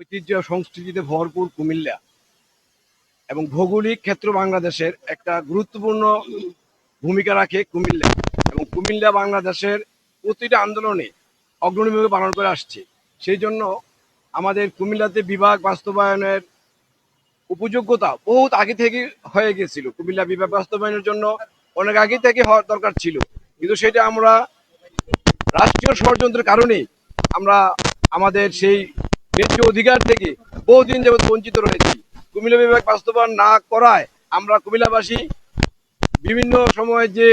ঐতিহ্য সংস্কৃতিতে ভরপুর কুমিল্লা। এবং ভৌগোলিক ক্ষেত্র বাংলাদেশের একটা গুরুত্বপূর্ণ ভূমিকা রাখে কুমিল্লা। এবং কুমিল্লা বাংলাদেশের প্রতিটা আন্দোলনে অগ্রণী ভূমিকা পালন করে আসছে। সেই জন্য আমাদের কুমিল্লাতে বিভাগ বাস্তবায়নের উপযোগ্যতা বহুত আগে থেকে হয়ে গেছিল। কুমিল্লা বিভাগ বাস্তবায়নের জন্য অনেক আগে থেকে হওয়ার দরকার ছিল। কিন্তু সেটা আমরা রাষ্ট্রীয় ষড়যন্ত্রের কারণে আমরা আমাদের সেই ন্যায্য অধিকার থেকে বহুদিন যাবত বঞ্চিত রয়েছি। কুমিল্লা বিভাগ বাস্তবায়ন না করায় আমরা কুমিল্লাবাসী বিভিন্ন সময় যে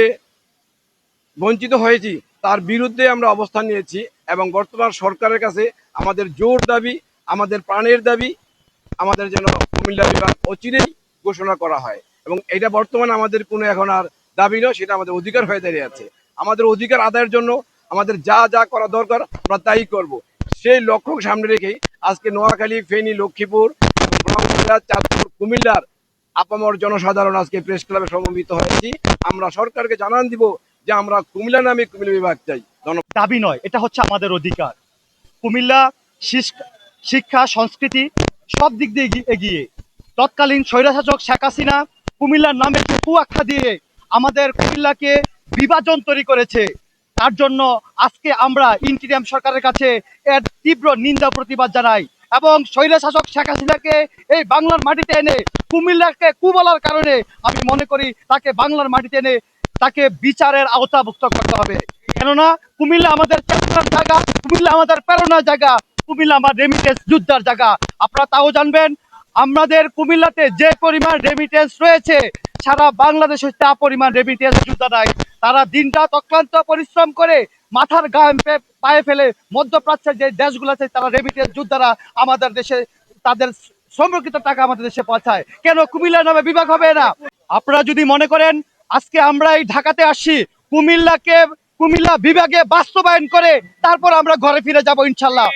বঞ্চিত হয়েছি, তার বিরুদ্ধে আমরা অবস্থান নিয়েছি এবং বর্তমান সরকারের কাছে আমাদের জোর দাবি, আমাদের প্রাণের দাবি, আমাদের যেন কুমিল্লা বিভাগ অচিরেই ঘোষণা করা হয়। এবং এটা বর্তমানে আমাদের কোনো এখন আর দাবি নয়, সেটা আমাদের অধিকার হয়ে দাঁড়িয়ে আছে। আমাদের অধিকার আদায়ের জন্য আমাদের যা যা করা দরকার আমরা তাই করব। সেই লক্ষ্য সামনে রেখেই আজকে নোয়াখালী, ফেনী, লক্ষ্মীপুর চাঁদপুর, কুমিল্লার আপামর জনসাধারণ আজকে প্রেস ক্লাবে সমবেত হয়েছি। আমরা সরকারকে জানান দিব যে আমরা কুমিল্লা নামে কুমিল্লা বিভাগ চাই। দাবি নয়, এটা হচ্ছে আমাদের অধিকার। কুমিল্লা শিক্ষা, সংস্কৃতি সব দিক দিয়ে এগিয়ে। তৎকালীন স্বৈরাশাসক শেখ হাসিনা কুমিল্লার নামে আখ্যা দিয়ে আমাদের কুমিল্লাকে বিভাজন তৈরি করেছে। তার জন্য আজকে আমরা ইন্টিরিয়াম সরকারের কাছে এর তীব্র নিন্দা, প্রতিবাদ জানাই এবং স্বৈরাশাসক শেখ হাসিনাকে এই বাংলার মাটিতে এনে, কুমিল্লাকে কু বলার কারণে আমি মনে করি তাকে বাংলার মাটিতে এনে তাকে বিচারের আওতাভুক্ত করতে হবে। কেননা কুমিল্লা আমাদের চেতনার জায়গা, কুমিল্লা আমাদের প্রেরণার জায়গা, কুমিল্লা আমার রেমিটেন্স যুদ্ধার জায়গা। আপনারা তাও জানবেন, আমাদের কুমিল্লাতে যে পরিমাণ রেমিটেন্স রয়েছে সারা বাংলাদেশে তা পরিমাণ রেমিটেন্স যোদ্ধা নাই। তারা দিনরাত অক্লান্ত পরিশ্রম করে মাথার গায়ে পায়ে ফেলে মধ্যপ্রাচ্যের যে দেশগুলো আছে তারা রেমিটেন্স যোদ্ধারা আমাদের দেশে তাদের সংরক্ষিত টাকা আমাদের দেশে পৌঁছায়। কেন কুমিল্লা নামে বিভাগ হবে না? আপনারা যদি মনে করেন, আজকে আমরা এই ঢাকাতে আসি কুমিল্লাকে, কুমিল্লা বিভাগে বাস্তবায়ন করে তারপর আমরা ঘরে ফিরে যাব ইনশাল্লাহ।